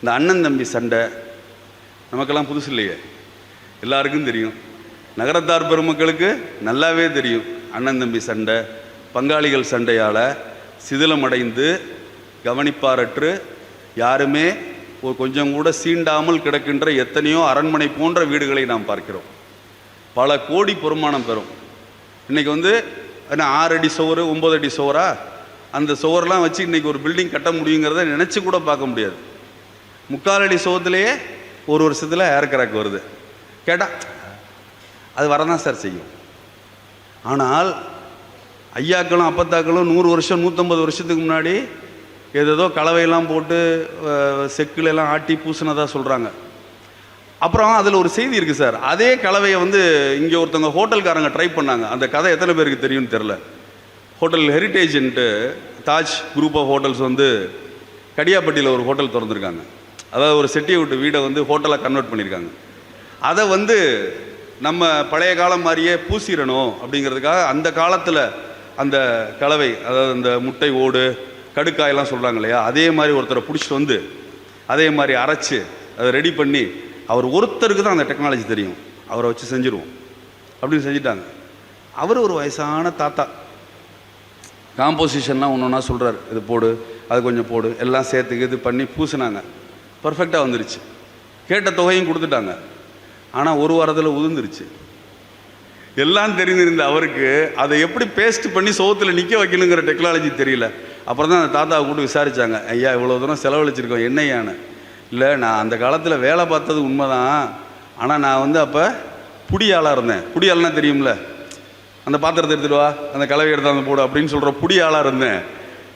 இந்த அண்ணன் தம்பி சண்டை நமக்கெல்லாம் புதுசு இல்லையே. எல்லாருக்கும் தெரியும். நகரத்தார் பெருமக்களுக்கு நல்லாவே தெரியும். அண்ணன் தம்பி சண்டை பங்காளிகள் சண்டையால் சிதிலமடைந்து கவனிப்பாரற்று யாருமே ஒரு கொஞ்சம் கூட சீண்டாமல் கிடக்கின்ற எத்தனையோ அரண்மனை போன்ற வீடுகளை நாம் பார்க்கிறோம். பல கோடி பொறுமானம் பெறும் இன்றைக்கி வந்து என்ன ஆறு அடி சுவர் ஒம்பது அடி சுவரா அந்த சுவரெலாம் வச்சு இன்றைக்கி ஒரு பில்டிங் கட்ட முடியுங்கிறத நினச்சி கூட பார்க்க முடியாது. முக்கால் அடி ஒரு வருஷத்தில் ஏர் கிராக் வருது. கேட்டால் அது வரதான் சார் செய்யும். ஆனால் ஐயாக்களும் அப்பத்தாக்களும் நூறு வருஷம் நூற்றம்பது வருஷத்துக்கு முன்னாடி ஏதேதோ கலவையெல்லாம் போட்டு செக்குலெல்லாம் ஆட்டி பூசினதாக சொல்கிறாங்க அப்புறம் அதில் ஒரு செய்தி இருக்குது சார். அதே கலவையை வந்து இங்கே ஒருத்தவங்க ஹோட்டல்காரங்க ட்ரை பண்ணாங்க. அந்த கதை எத்தனை பேருக்கு தெரியும்னு தெரில ஹோட்டல் ஹெரிட்டேஜ்ன்ட்டு தாஜ் குரூப் ஆஃப் ஹோட்டல்ஸ் வந்து கடியாப்பட்டியில் ஒரு ஹோட்டல் திறந்துருக்காங்க. அதாவது ஒரு செட்டியை விட்டு வீடை வந்து ஹோட்டலாக கன்வெர்ட் பண்ணியிருக்காங்க அதை வந்து நம்ம பழைய காலம் மாதிரியே பூசிடணும் அப்படிங்கிறதுக்காக அந்த காலத்தில் அந்த கலவை அதாவது அந்த முட்டை ஓடு கடுக்காயெல்லாம் சொல்கிறாங்க இல்லையா? அதே மாதிரி ஒருத்தரை பிடிச்சிட்டு வந்து அதே மாதிரி அரைச்சு அதை ரெடி பண்ணி அவர் ஒருத்தருக்கு தான் அந்த டெக்னாலஜி தெரியும். அவரை வச்சு செஞ்சுருவோம். அப்படின்னு செஞ்சுட்டாங்க. அவர் ஒரு வயசான தாத்தா. காம்போசிஷன்லாம் ஒன்று ஒன்றா சொல்கிறார் இது போடு அது கொஞ்சம் போடு எல்லாம் சேர்த்துக்கு இது பண்ணி பூசினாங்க. பர்ஃபெக்டாக வந்துருச்சு. கேட்ட தொகையும் கொடுத்துட்டாங்க. ஆனால் ஒரு வாரத்தில் உதிர்ந்துருச்சு. எல்லாம் தெரிஞ்சிருந்த அவருக்கு அதை எப்படி பேஸ்ட் பண்ணி சோகத்தில் நிற்க வைக்கணுங்கிற டெக்னாலஜி தெரியல. அப்புறம் தான் அந்த தாத்தாவை கூட்டு விசாரிச்சாங்க. ஐயா இவ்வளோ தூரம் செலவழிச்சிருக்கோம். என்னையான்னு? இல்லை நான் அந்த காலத்தில் வேலை பார்த்தது உண்மைதான். ஆனால் நான் வந்து அப்போ புடியாளாக இருந்தேன். புடியாள்னா தெரியும்ல. அந்த பாத்திரத்தை எடுத்துகிட்டு வா. அந்த கலவை எடுத்தாந்து போடு அப்படின்னு சொல்கிற புடியாளாக இருந்தேன்.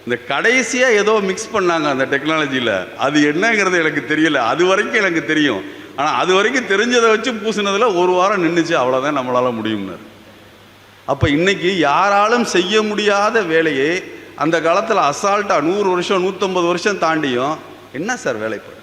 இந்த கடைசியாக ஏதோ மிக்ஸ் பண்ணாங்க அந்த டெக்னாலஜியில் அது என்னங்கிறது எனக்கு தெரியல. அது வரைக்கும் எனக்கு தெரியும். ஆனால் அது வரைக்கும் தெரிஞ்சதை வச்சு பூசினதில் ஒரு வாரம் நின்றுச்சு அவ்வளோதான் நம்மளால் முடியும்னாரு. அப்போ இன்றைக்கி யாராலும் செய்ய முடியாத வேலையை அந்த காலத்தில் அசால்ட்டாக நூறு வருஷம் நூற்றம்பது வருஷம் தாண்டியும் என்ன சார் வேலைப்படும்